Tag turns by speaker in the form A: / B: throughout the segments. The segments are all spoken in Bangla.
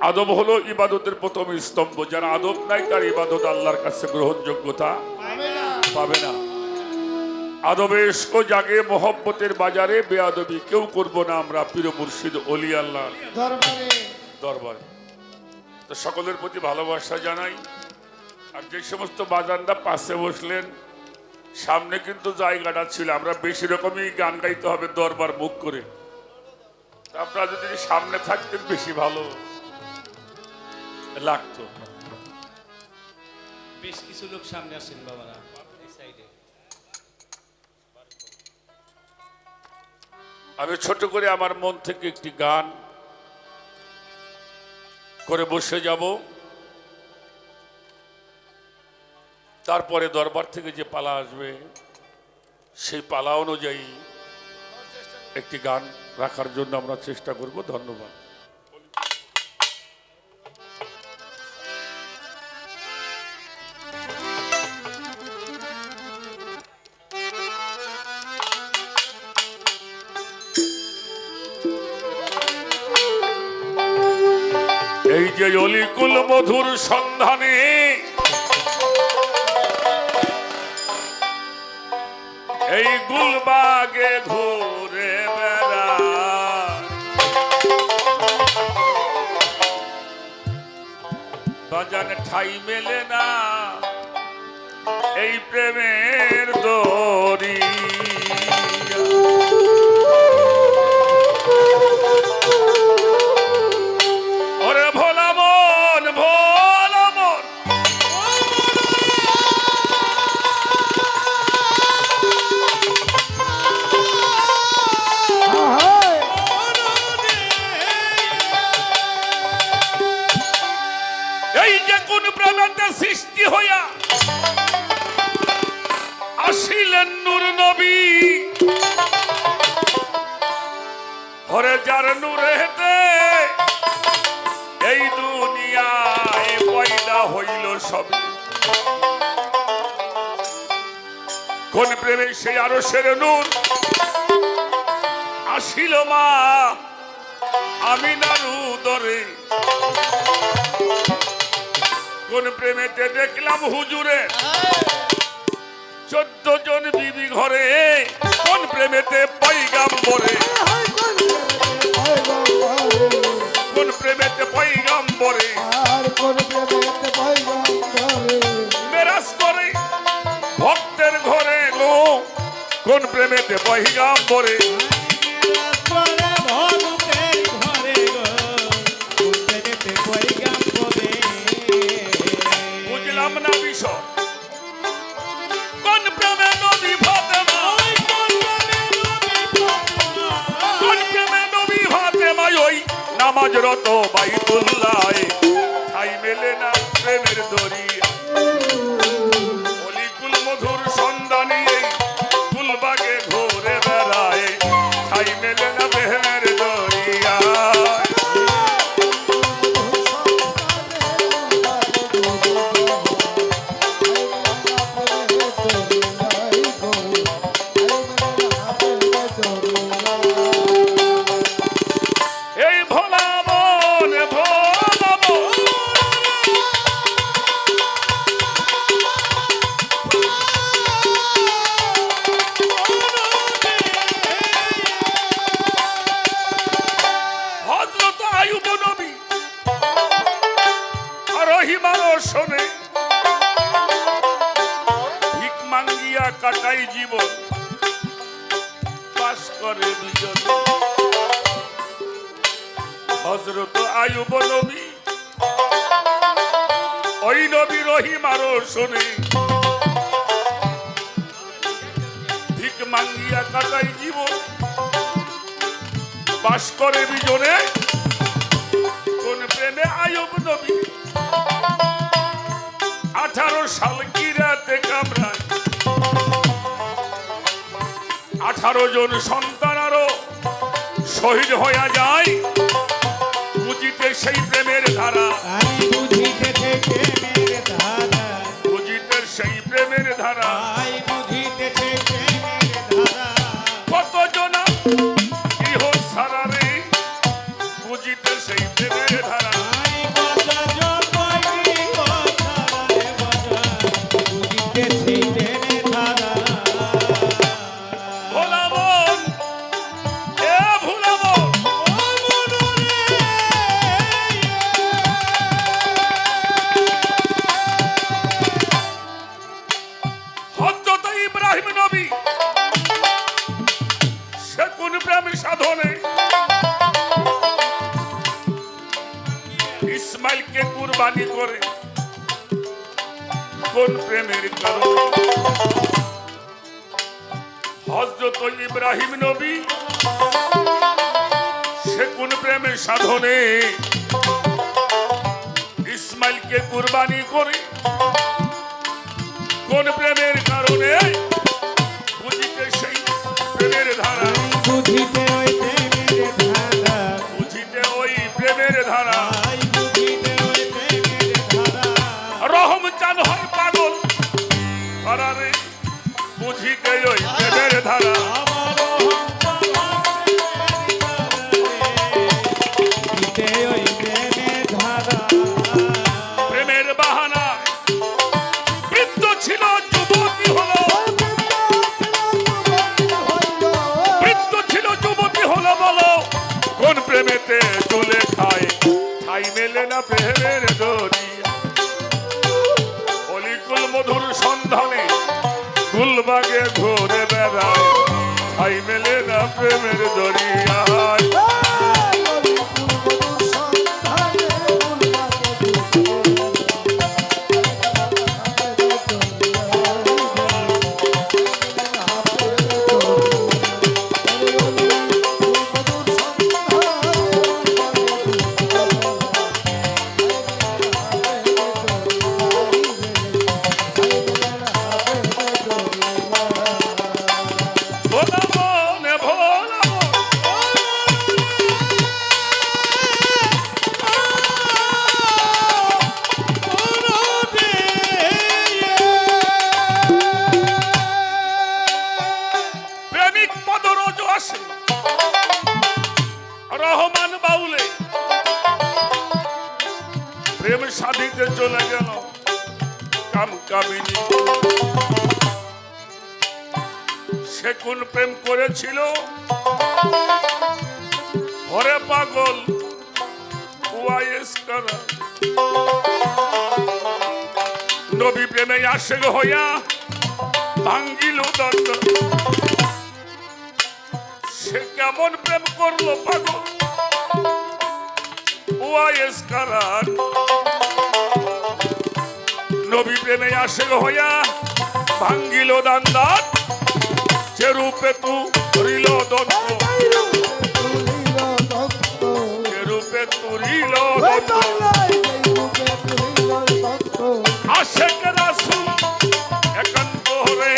A: আদব হলো ইবাদতের প্রথম স্তম্ভ। যার আদব নাই তার ইবাদত আল্লাহর কাছে গ্রহণযোগ্যতা পাবে না। আদবে ইস্ক জাগে মোহব্বতের বাজারে বেআদবি কেউ করব না আমরা পীর মুর্শিদ অলি আল্লাহ
B: দরবারে।
A: তো সকলের প্রতি ভালোবাসা জানাই। আর যে সমস্ত বাজানরা পাশে বসলেন সামনে কিন্তু জায়গাটা ছিল। আমরা বেশি রকমই গান গাইতে হবে দরবার মুখ করে। তা আপনারা যদি সামনে থাকতেন বেশি ভালো। লাগতো।
C: বেশ কিছু লোক সামনে আসেন বাবারা এই সাইডে
A: আমি ছোট করে আমার মন থেকে একটি গান করে বসে যাব। তারপরে দরবার থেকে যে পালা আসবে সেই পালা অনুযায়ী একটি গান রাখার জন্য আমরা চেষ্টা করব। ধন্যবাদ। যে অলিকুল মধুর সন্ধানে এই গুলবাগে ঘুরে বেড়া। বাজানে ঠাই মেলে না, এই প্রেমের দরি যার নূরে হেতে এই দুনিয়ায় পয়দা হইল সবই। কোন প্রেমে সেই আরও সেরে নূর আসিল মা আমি নারু দরে কোন প্রেমেতে দেখলাম হুজুরে চোদ্দ জন বিবি ঘরে কোন প্রেমেতে পৈগাম
B: আহাই, কোন প্রেমেতে পয়গম্বরে, আর কোন প্রেমেতে পয়গম্বরে,
A: মেরাজ করে ভক্তের ঘরে গো কোন প্রেমেতে বুঝলাম না বিষয়। নামাজ রত বাইতুল্লাহ। ঠাই মেলে না প্রেমের দরিয়া অলিকুল মধুর সন্ধানী আয়ুব নবী শোনে। ভিক কাটাই জীবন। করে বিজন হজরত ওই নবী শোনে। ভিক কাটাই জীবন। বাস করে বিজনে প্রেমে আয়ুব নবী। আঠারো সাল কিরাতে কামরায় আঠারো জন সন্তান আরও শহীদ হইয়া যায়। বুঝিতে সেই প্রেমের ধারা।
C: বুঝিতে
A: সেই প্রেমের ধারা। ইসমাইলকে কুরবানি করে কোন প্রেমের কারণে? হজরত ইব্রাহিম নবী সে কোন প্রেমের সাধনে ইসমাইলকে কুরবানি করে কোন প্রেমের কারণে? ধারা
C: বুঝিতে ওই প্রেমের
A: ছিল, যুবতী হলো। বলো। কোন প্রেমেতে চলে খায়? ঠাই মেলে না প্রেমের অলিকুল মধুর সন্ধানে গুলবাগে ঘুরে বেড়ায়। আই মেলে না প্রেমের দরিয়ায়। সাধিতে চলে গেল। কাম সে কোন প্রেম করেছিল? ঘরে পাগল নবী প্রেমে আসে হইয়া ভাঙ্গিল সে কেমন প্রেম করল পাগল? ওয়াইস কারার। নবী প্রেমে আসে হইয়া, ভাঙ্গিল দান্দার যে রূপে তু রিল দন্ত। যে রূপে তুরিল আশেক রাসুল একান্ত রে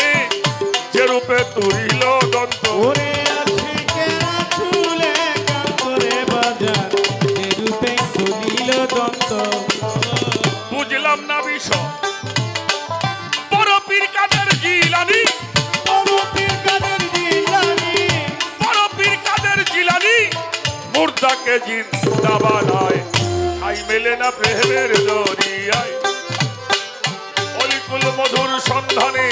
A: যে রূপে তুরিল দন্ত।
C: তুলিল দন্ত।
A: মুর্দাকে জিন্দা বানায় আই মেলে না প্রেমের দরিয়ায় অলিকুল মধুর সন্ধানে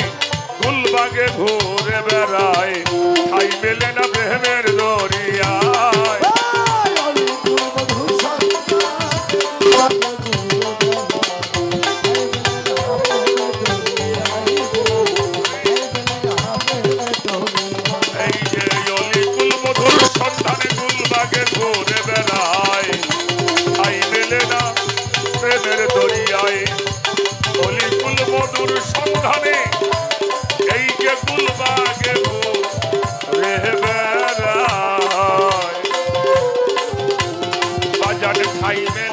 A: ঠাইবে